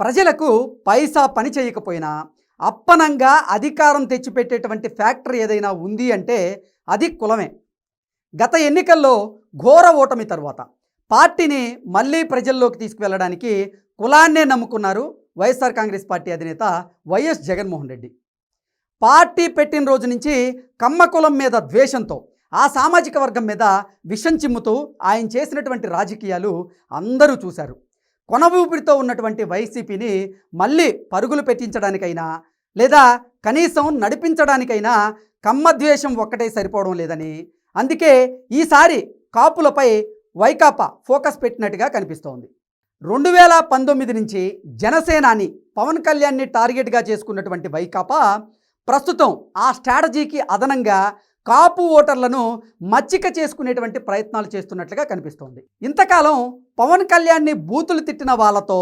ప్రజలకు పైసా పని చేయకపోయినా అప్పనంగా అధికారం తెచ్చిపెట్టేటువంటి ఫ్యాక్టరీ ఏదైనా ఉంది అంటే అది కులమే. గత ఎన్నికల్లో ఘోర ఓటమి తర్వాత పార్టీని మళ్ళీ ప్రజల్లోకి తీసుకువెళ్ళడానికి కులాన్నే నమ్ముకున్నారు వైఎస్ఆర్ కాంగ్రెస్ పార్టీ అధినేత వైఎస్ జగన్మోహన్ రెడ్డి. పార్టీ పెట్టిన రోజు నుంచి కమ్మ కులం మీద ద్వేషంతో ఆ సామాజిక వర్గం మీద విషం చిమ్ముతూ ఆయన చేసినటువంటి రాజకీయాలు అందరూ చూశారు. కొన ఉన్నటువంటి వైసీపీని మళ్ళీ పరుగులు పెట్టించడానికైనా లేదా కనీసం నడిపించడానికైనా కమ్మ ద్వేషం ఒక్కటే సరిపోవడం లేదని. అందుకే ఈసారి కాపులపై వైకాపా ఫోకస్ పెట్టినట్టుగా కనిపిస్తోంది. రెండు వేల పంతొమ్మిది నుంచి జనసేనాని పవన్ కళ్యాణ్ని టార్గెట్గా చేసుకున్నటువంటి వైకాపా ప్రస్తుతం ఆ స్ట్రాటజీకి అదనంగా కాపు ఓటర్లను మచ్చిక చేసుకునేటువంటి ప్రయత్నాలు చేస్తున్నట్లుగా కనిపిస్తోంది. ఇంతకాలం పవన్ కళ్యాణ్ని బూతులు తిట్టిన వాళ్ళతో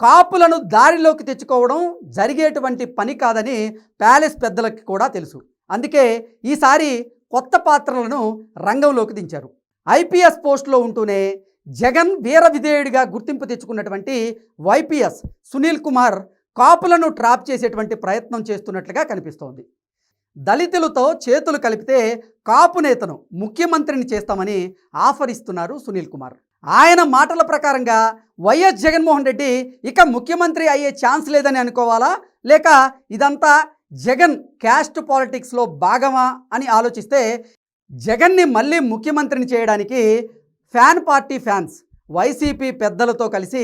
కాపులను దారిలోకి తెచ్చుకోవడం జరిగేటువంటి పని కాదని ప్యాలెస్ పెద్దలకి కూడా తెలుసు. అందుకే ఈసారి కొత్త పాత్రలను రంగంలోకి దించారు. ఐపీఎస్ పోస్టులో ఉంటూనే జగన్ వీర విధేయుడిగా గుర్తింపు తెచ్చుకున్నటువంటి వైపీఎస్ సునీల్ కుమార్ కాపులను ట్రాప్ చేసేటువంటి ప్రయత్నం చేస్తున్నట్లుగా కనిపిస్తోంది. దళితులతో చేతులు కలిపితే కాపు నేతను ముఖ్యమంత్రిని చేస్తామని ఆఫర్ ఇస్తున్నారు సునీల్ కుమార్. ఆయన మాటల ప్రకారంగా వైఎస్ జగన్మోహన్ రెడ్డి ఇక ముఖ్యమంత్రి అయ్యే ఛాన్స్ లేదని అనుకోవాలా? లేక ఇదంతా జగన్ క్యాస్ట్ పాలిటిక్స్లో భాగమా అని ఆలోచిస్తే జగన్ని మళ్ళీ ముఖ్యమంత్రిని చేయడానికి ఫ్యాన్ పార్టీ ఫ్యాన్స్ వైసీపీ పెద్దలతో కలిసి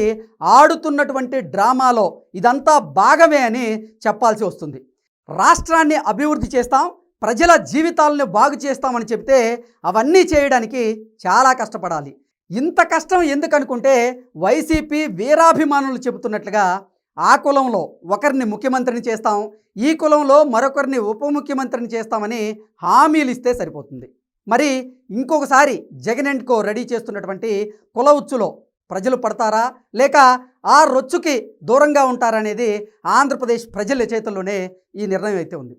ఆడుతున్నటువంటి డ్రామాలో ఇదంతా భాగమే అని చెప్పాల్సి వస్తుంది. రాష్ట్రాన్ని అభివృద్ధి చేస్తాం ప్రజల జీవితాలను బాగు చేస్తామని చెప్తే అవన్నీ చేయడానికి చాలా కష్టపడాలి. ఇంత కష్టం ఎందుకనుకుంటే వైసీపీ వీరాభిమానులు చెబుతున్నట్లుగా ఆ కులంలో ఒకరిని ముఖ్యమంత్రిని చేస్తాం ఈ కులంలో మరొకరిని ఉప ముఖ్యమంత్రిని చేస్తామని హామీలు ఇస్తే సరిపోతుంది. మరి ఇంకొకసారి జగన్ అండ్ కో రెడీ చేస్తున్నటువంటి కుల ఉచ్చులో ప్రజలు పడతారా? లేక ఆ రొచ్చుకి దూరంగా ఉంటారా అనేది ఆంధ్రప్రదేశ్ ప్రజల చేతుల్లోనే ఈ నిర్ణయం అయితే ఉంది.